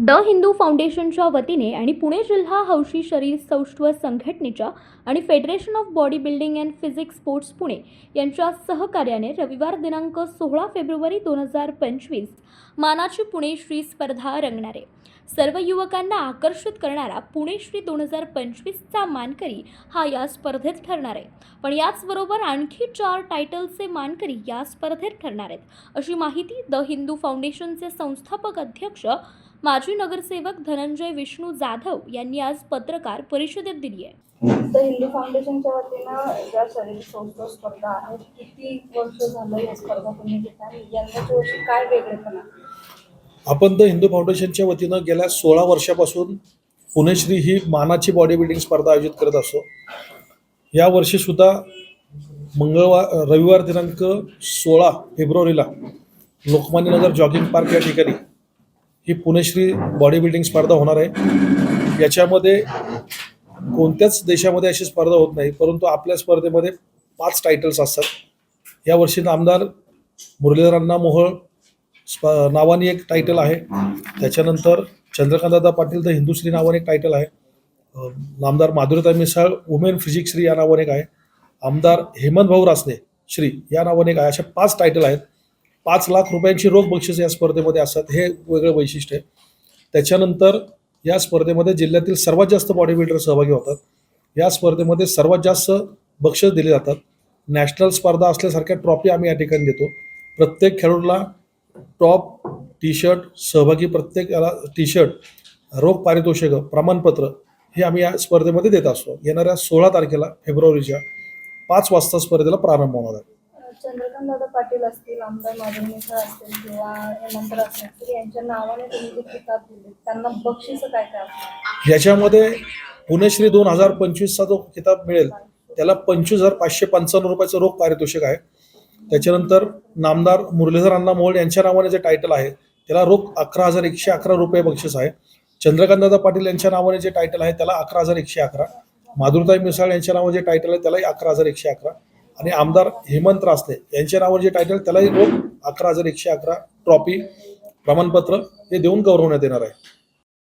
The Hindu फाउंडेशनच्या वतीने आणि पुणे जिल्हा हौशी शरीर सौष्ठव संघटनेच्या आणि federation of body building and physique sports Pune यांच्या सहकार्याने रविवार दिनांक सोळा फेब्रुवारी दोन हजार पंचवीस मानाची पुणे श्री स्पर्धा रंगणार. आहे सर्व युवकांना आकर्षित करणारा पुणे श्री दोन हजार पंचवीसचा मानकरी हा या स्पर्धेत ठरणार. आहे पण याचबरोबर आणखी चार टायटलचे मानकरी या स्पर्धेत ठरणार आहेत अशी माहिती द हिंदू फाउंडेशनचे संस्थापक अध्यक्ष माजी नगरसेवक धनंजय विष्णू जाधव यांनी आज पत्रकार परिषदेत दिली आहे. तर हिंदू फाउंडेशनच्या वतीनं ज्या शरीर संस्था स्पर्धा आहेत किती वर्ष झालं या स्पर्धा तुम्ही घेता आणि यंदाच्या वर्षी काय वेगळेपण? आहे आपण द हिंदू फाउंडेशनच्या वतीनं गेल्या सोळा वर्षापासून पुणेश्री ही मानाची बॉडी बिल्डिंग स्पर्धा आयोजित करत असतो या वर्षीसुद्धा मंगळवार रविवार दिनांक सोळा फेब्रुवारीला लोकमान्य नगर जॉगिंग पार्क या ठिकाणी ही पुणेश्री बॉडी बिल्डिंग स्पर्धा होणार आहे. याच्यामध्ये कोणत्याच देशामध्ये अशी स्पर्धा होत नाही परंतु आपल्या स्पर्धेमध्ये पाच टायटल्स असतात. यावर्षी नामदार मुरलीधर अण्णा मोहोळ स्प नावाने एक टायटल आहे. त्याच्यानंतर चंद्रकांतदादा पाटील द हिंदुश्री नावाने एक टायटल आहे. नामदार माधुरीता मिसाळ वुमेन फिजिक्स श्री या नावाने एक आहे. आमदार हेमंत भाऊ रासने श्री या नावाने एक आहे. अशा पाच टायटल आहेत. पाच लाख रुपयांची रोख बक्षीस या स्पर्धेमध्ये असतात. हे वेगळं वैशिष्ट्य आहे. त्याच्यानंतर या स्पर्धेमध्ये जिल्ह्यातील सर्वात जास्त बॉडी बिल्डर सहभागी होतात. या स्पर्धेमध्ये सर्वात जास्त बक्षीस दिले जातात. नॅशनल स्पर्धा असल्यासारख्या ट्रॉफी आम्ही या ठिकाणी देतो. प्रत्येक खेळाडूला टॉप टी शर्ट सहभागी प्रत्येकाला टी शर्ट रोख पारितोषिक प्रमाणपत्र हे आम्ही या स्पर्धेमध्ये देत असतो. येणाऱ्या सोळा तारखेला फेब्रुवारीच्या पाच वाजता स्पर्धेला प्रारंभ होणार आहे. चंद्रकांत दादा पाटील असतील आमदार माधव मिसाळ असतील किंवा हेमंत असतील यांच्या नावाने तुम्ही जे किताब दिले त्यांना बक्षीस काय काय असणार याच्यामध्ये पुणेश्री दोन हजार पंचवीसचा जो किताब मिळेल त्याला पंचवीस हजार पाचशे पंचावन्न रुपयाचं रोख पारितोषिक आहे. त्याच्यानंतर नामदार मुरलीधर अण्णा मोहोळ यांच्या नावाने जे टायटल आहे त्याला रोख अकरा हजार एकशे अकरा रुपये बक्षीस आहे. चंद्रकांतदादा पाटील यांच्या नावाने जे टायटल आहे त्याला अकरा हजार एकशे अकरा. माधुरताई मिसाळ यांच्या नावाने जे टायटल आहे त्यालाही अकरा हजार एकशे अकरा. आणि आमदार हेमंत रासने यांच्या नावावर जे टायटल त्यालाही रोख अकरा हजार एकशे अकरा ट्रॉफी प्रमाणपत्र हे देऊन गौरवण्यात येणार आहे.